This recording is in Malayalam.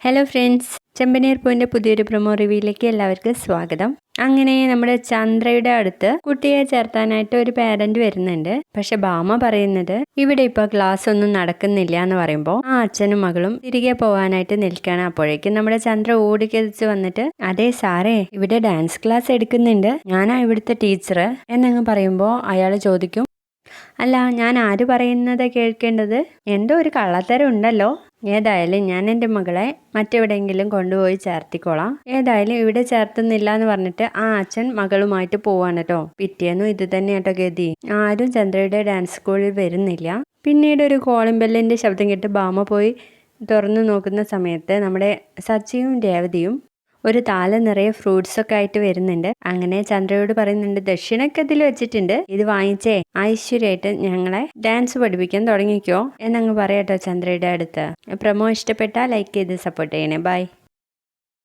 ഹലോ ഫ്രണ്ട്സ് ചെമ്പനീർ പൂവിന്റെ പുതിയൊരു പ്രൊമോ റിവ്യൂയിലേക്ക് എല്ലാവർക്കും സ്വാഗതം. അങ്ങനെ നമ്മുടെ ചന്ദ്രയുടെ അടുത്ത് കുട്ടിയെ ചേർത്താനായിട്ട് ഒരു പാരന്റ് വരുന്നുണ്ട്. പക്ഷെ ബാമ പറയുന്നത് ഇവിടെ ഇപ്പോൾ ക്ലാസ് ഒന്നും നടക്കുന്നില്ല എന്ന് പറയുമ്പോൾ ആ അച്ഛനും മകളും തിരികെ പോകാനായിട്ട് നിൽക്കുകയാണ്. അപ്പോഴേക്കും നമ്മുടെ ചന്ദ്ര ഓടിക്കതിച്ച് വന്നിട്ട് അതെ സാറേ ഇവിടെ ഡാൻസ് ക്ലാസ് എടുക്കുന്നുണ്ട്. ഞാനാ ഇവിടുത്തെ ടീച്ചർ എന്നങ്ങ് പറയുമ്പോൾ അയാൾ ചോദിക്കും അല്ല ഞാൻ ആര് പറയുന്നത് കേൾക്കേണ്ടത്? എന്തോ ഒരു കള്ളത്തരം ഉണ്ടല്ലോ. ഏതായാലും ഞാൻ എന്റെ മകളെ മറ്റെവിടെയെങ്കിലും കൊണ്ടുപോയി ചേർത്തിക്കോളാം. ഏതായാലും ഇവിടെ ചേർത്തുന്നില്ല എന്ന് പറഞ്ഞിട്ട് ആ അച്ഛൻ മകളുമായിട്ട് പോവാണ് കേട്ടോ പിറ്റേന്നും ഇത് തന്നെ കേട്ടോ ഗതി. ആരും ചന്ദ്രയുടെ ഡാൻസ് സ്കൂളിൽ വരുന്നില്ല. പിന്നീട് ഒരു കോളിംബെല്ലിന്റെ ശബ്ദം കേട്ട് ബാമ പോയി തുറന്നു നോക്കുന്ന സമയത്ത് നമ്മുടെ സച്ചിയും രേവതിയും ഒരു താല നിറയെ ഫ്രൂട്ട്സ് ഒക്കെ ആയിട്ട് വരുന്നുണ്ട്. അങ്ങനെ ചന്ദ്രയോട് പറയുന്നുണ്ട് ദക്ഷിണക്കതിൽ വെച്ചിട്ടുണ്ട്. ഇത് വാങ്ങിച്ചേ. ഐശ്വര്യമായിട്ട് ഞങ്ങളെ ഡാൻസ് പഠിപ്പിക്കാൻ തുടങ്ങിക്കോ. എന്നങ്ങ് പറയട്ടോ ചന്ദ്രയുടെ അടുത്ത്. പ്രമോ ഇഷ്ടപ്പെട്ടാൽ ലൈക്ക് ചെയ്ത് സപ്പോർട്ട് ചെയ്യണേ. ബൈ